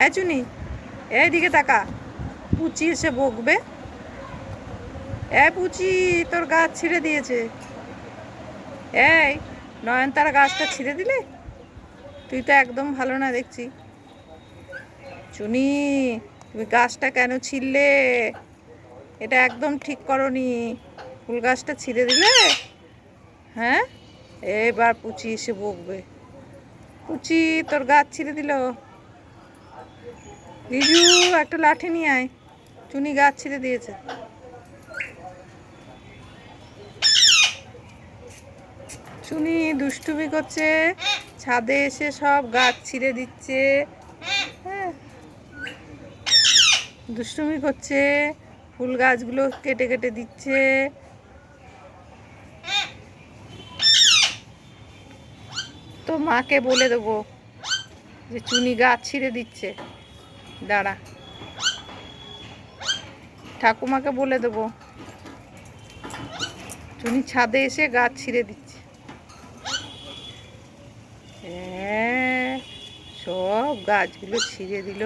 হ্যাঁ চুনি, এইদিকে তাকা। পুচি এসে বকবে। এ পুচি, তোর গাছ ছিঁড়ে দিয়েছে। এই, নয়নতারা গাছটা ছিঁড়ে দিলে? তুই তো একদম ভালো না দেখছি। চুনি, তুমি গাছটা কেন ছিঁড়লে? এটা একদম ঠিক করনি। ফুল গাছটা ছিঁড়ে দিলে? হ্যাঁ? এবার পুচি এসে বকবে। পুচি, তোর গাছ ছিঁড়ে দিল? রিজু একটা লাঠি নিয়ে আয়। চুনি গাছ ছিঁড়ে দিয়েছে। চুনি দুষ্টুমি করছে, ছাদে এসে সব গাছ ছিঁড়ে দিচ্ছে। হ্যাঁ। দুষ্টুমি করছে, ফুল গাছগুলো কেটে কেটে দিচ্ছে। তো মাকে বলে দেবো যে চুনি গাছ ছিঁড়ে দিচ্ছে। দাঁড়া। ঠাকুমাকে বলে দেবো। তুমি ছাদে এসে গাছ ছিঁড়ে দিচ্ছে। হ্যাঁ সব গাছগুলো ছিঁড়ে দিল।